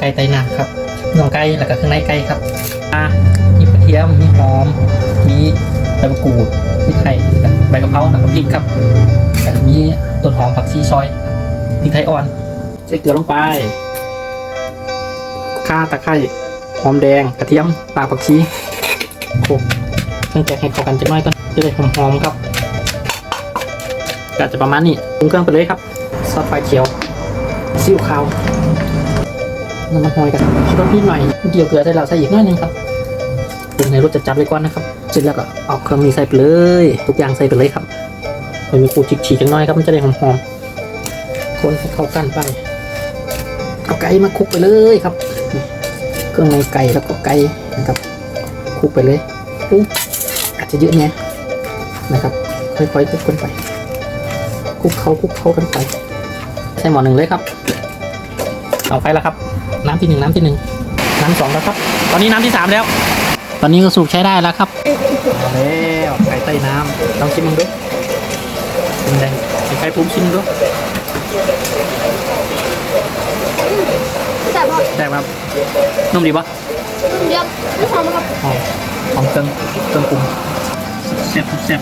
ไก่ไตนาครับน่องไก่แล้วก็เครื่องในไก่ครับอะมีกระเทียมมีหอมมีใบมะกรูดมีไข่ใบกะเพราแล้วก็พริกครับแล้วมีต้นหอมผักชีซอยพริกไทยอ่อนใส่เกลือลงไปข่าตะไคร้หอมแดงกระเทียมปลากผักชีโขลกเครื่องแกงให้เข้ากันจะน้อยก่อนจะได้หอมๆครับก็จะประมาณนี้ปรุงเครื่องไปเลยครับซอสไฟเขียวซีอิ๊วขาว น้ำมันหอยกันรสนิดหน่อยเดียวเกลือใส่เราใส่อีกน้อยหนึงครับปรุงในรสจัดๆไว้ก่อนนะครับ เสร็จแล้วก็เอาเครื่องนี้ใส่ไปเลย ทุกอย่างใส่ไปเลยครับมันมีปูฉีกๆจังน้อยครับมันจะได้หอมๆคนให้เข้ากันไปเอาไก่มาคลุกไปเลยครับเครื่องในไก่แล้วก็ไก่นะครับคลุกไปเลยอู้อาจจะเยอะแน่นะครับ ค่อยๆคลุกกันไปคลุกเขาคลุกเขากันไป ใส่หมอหนึ่งเลยครับ เอาไฟแล้วครับ น้ำที่หนึ่งน้ำที่หนึ่งน้ำสองแล้วครับ ตอนนี้น้ำที่สามแล้ว ตอนนี้ก็สูบใช้ได้แล้วครับเอาแล้วไก่ใต้น้ำลองชิมมึงดูเป็นไงเป็นไก่ปุ้มชิมดูแต่พอได้ไหมครับนุ่มดีปะเดียวไม่พอมั้งครับหอมหอมเครื่องเครื่องปรุงแซ่บแซ่บ